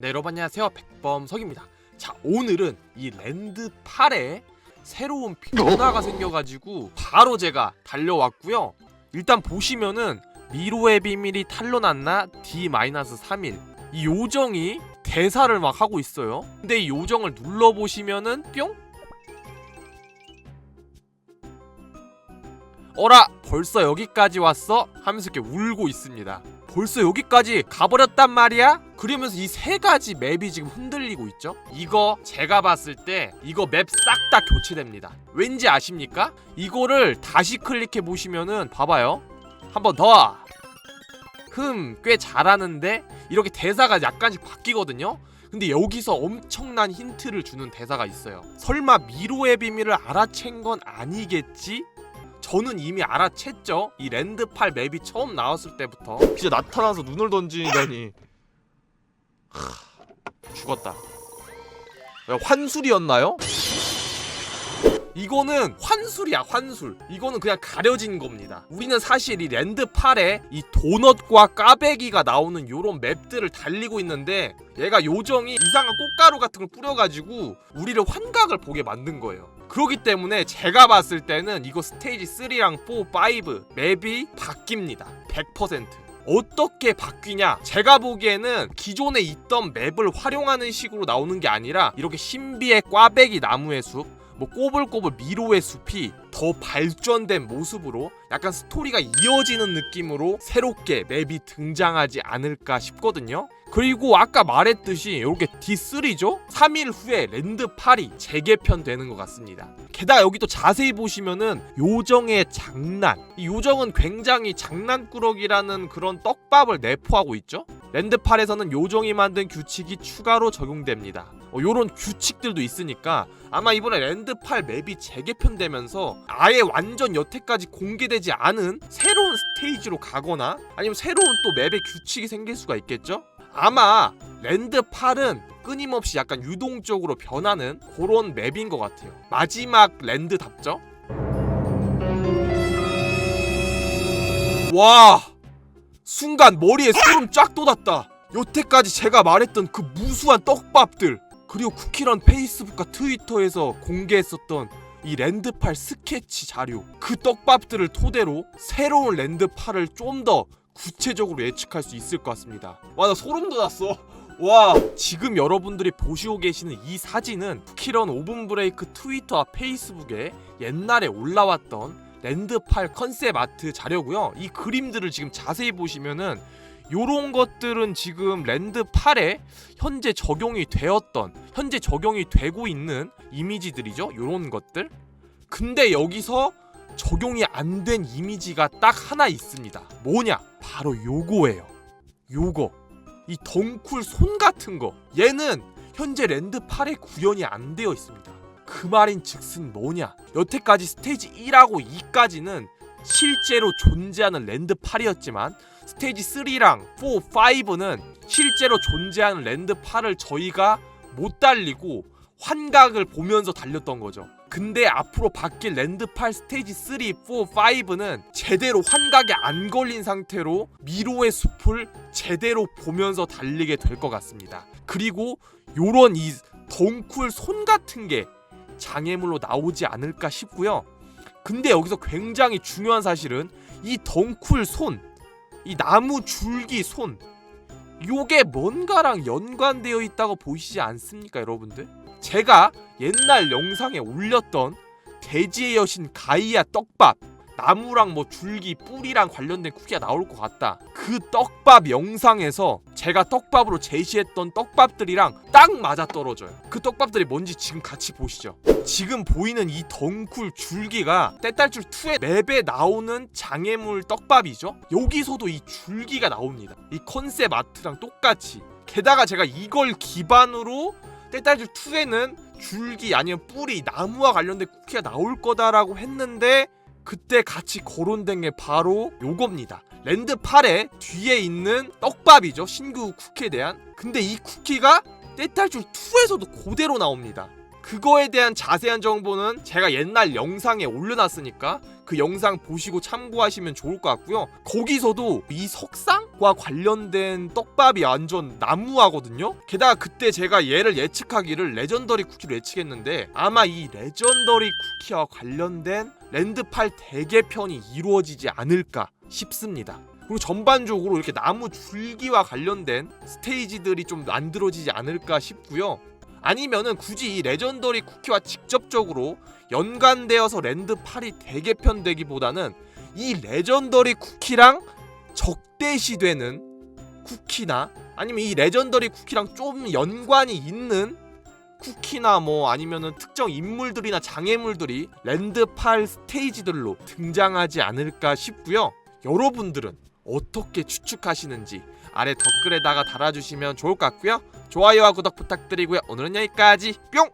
네 여러분 안녕하세요. 백범석입니다. 자 오늘은 이 랜드 8에 새로운 변화가 생겨가지고 바로 제가 달려왔고요. 일단 보시면은 미로의 비밀이 탄로났나? D-3일. 이 요정이 대사를 막 하고 있어요. 근데 이 요정을 눌러보시면은 뿅! 어라 벌써 여기까지 왔어? 하면서 이렇게 울고 있습니다 벌써 여기까지 가버렸단 말이야? 그러면서 이 세 가지 맵이 지금 흔들리고 있죠? 이거 제가 봤을 때 이거 맵 싹 다 교체됩니다. 왠지 아십니까? 이거를 다시 클릭해 보시면은 봐봐요. 한 번 더. 흠, 꽤 잘하는데 이렇게 대사가 약간씩 바뀌거든요. 근데 여기서 엄청난 힌트를 주는 대사가 있어요. 설마 미로의 비밀을 알아챈 건 아니겠지? 저는 이미 알아챘죠. 이 랜드팔 맵이 처음 나왔을 때부터 진짜 나타나서 눈을 던지다니 하, 죽었다. 야, 환술이었나요? 이거는 환술이야 환술 이거는 그냥 가려진 겁니다 우리는 사실 이 랜드 8에 이 도넛과 까베기가 나오는 요런 맵들을 달리고 있는데 얘가 요정이 이상한 꽃가루 같은 걸 뿌려가지고 우리를 환각을 보게 만든 거예요 그렇기 때문에 제가 봤을 때는 이거 스테이지 3랑 4, 5 맵이 바뀝니다 100% 어떻게 바뀌냐? 제가 보기에는 기존에 있던 맵을 활용하는 식으로 나오는 게 아니라 이렇게 신비의 꽈배기 나무의 숲, 뭐 꼬불꼬불 미로의 숲이 더 발전된 모습으로 약간 스토리가 이어지는 느낌으로 새롭게 맵이 등장하지 않을까 싶거든요. 그리고 아까 말했듯이 이렇게 D3죠? 3일 후에 랜드 8이 재개편 되는 것 같습니다. 게다가 여기 또 자세히 보시면은 요정의 장난. 이 요정은 굉장히 장난꾸러기라는 그런 떡밥을 내포하고 있죠? 랜드 8에서는 요정이 만든 규칙이 추가로 적용됩니다. 어, 요런 규칙들도 있으니까 아마 이번에 랜드 8 맵이 재개편되면서 아예 완전 여태까지 공개되지 않은 새로운 스테이지로 가거나 아니면 새로운 또 맵의 규칙이 생길 수가 있겠죠? 아마 랜드 8은 끊임없이 약간 유동적으로 변하는 그런 맵인 것 같아요. 마지막 랜드답죠? 와! 순간 머리에 소름 쫙 돋았다. 여태까지 제가 말했던 그 무수한 떡밥들 그리고 쿠키런 페이스북과 트위터에서 공개했었던 이 랜드팔 스케치 자료 그 떡밥들을 토대로 새로운 랜드팔을 좀 더 구체적으로 예측할 수 있을 것 같습니다. 와 나 소름 돋았어. 와 지금 여러분들이 보시고 계시는 이 사진은 쿠키런 오븐 브레이크 트위터와 페이스북에 옛날에 올라왔던 랜드팔 컨셉 아트 자료고요. 이 그림들을 지금 자세히 보시면은 요런 것들은 지금 랜드 8에 현재 적용이 되었던 현재 적용이 되고 있는 이미지들이죠. 요런 것들. 근데 여기서 적용이 안 된 이미지가 딱 하나 있습니다. 뭐냐? 바로 요거예요. 요거. 이 덩쿨 손 같은 거. 얘는 현재 랜드 8에 구현이 안 되어 있습니다. 그 말인 즉슨 뭐냐? 여태까지 스테이지 1하고 2까지는 실제로 존재하는 랜드 8이었지만 스테이지 3랑 4, 5는 실제로 존재하는 랜드 8을 저희가 못 달리고 환각을 보면서 달렸던 거죠. 근데 앞으로 바뀔 랜드 8 스테이지 3, 4, 5는 제대로 환각에 안 걸린 상태로 미로의 숲을 제대로 보면서 달리게 될 것 같습니다. 그리고 요런 이 덩쿨 손 같은 게 장애물로 나오지 않을까 싶고요. 근데 여기서 굉장히 중요한 사실은 이 덩쿨 손, 이 나무 줄기 손, 요게 뭔가랑 연관되어 있다고 보이시지 않습니까, 여러분들? 제가 옛날 영상에 올렸던 대지의 여신 가이아 떡밥 나무랑 뭐 줄기 뿌리랑 관련된 쿠키가 나올 것 같다. 그 떡밥 영상에서 제가 떡밥으로 제시했던 떡밥들이랑 딱 맞아 떨어져요. 그 떡밥들이 뭔지 지금 같이 보시죠. 지금 보이는 이 덩쿨 줄기가 떼딸줄 2의 맵에 나오는 장애물 떡밥이죠. 여기서도 이 줄기가 나옵니다. 이 컨셉 아트랑 똑같이. 게다가 제가 이걸 기반으로 떼딸줄 2에는 줄기 아니면 뿌리 나무와 관련된 쿠키가 나올 거다라고 했는데 그때 같이 거론된 게 바로 요겁니다. 랜드 8에 뒤에 있는 떡밥이죠. 신규 쿠키에 대한. 근데 이 쿠키가 떼딸줄 2에서도 그대로 나옵니다. 그거에 대한 자세한 정보는 제가 옛날 영상에 올려놨으니까 그 영상 보시고 참고하시면 좋을 것 같고요. 거기서도 이 석상과 관련된 떡밥이 완전 나무하거든요. 게다가 그때 제가 얘를 예측하기를 레전더리 쿠키로 예측했는데 아마 이 레전더리 쿠키와 관련된 랜드팔 대개편이 이루어지지 않을까 싶습니다. 그리고 전반적으로 이렇게 나무 줄기와 관련된 스테이지들이 좀 만들어지지 않을까 싶고요. 아니면은 굳이 이 레전더리 쿠키와 직접적으로 연관되어서 랜드 8이 대개편되기보다는 이 레전더리 쿠키랑 적대시되는 쿠키나 아니면 이 레전더리 쿠키랑 좀 연관이 있는 쿠키나 뭐 아니면은 특정 인물들이나 장애물들이 랜드 8 스테이지들로 등장하지 않을까 싶고요. 여러분들은 어떻게 추측하시는지 아래 댓글에다가 달아주시면 좋을 것 같고요. 좋아요와 구독 부탁드리고요. 오늘은 여기까지 뿅!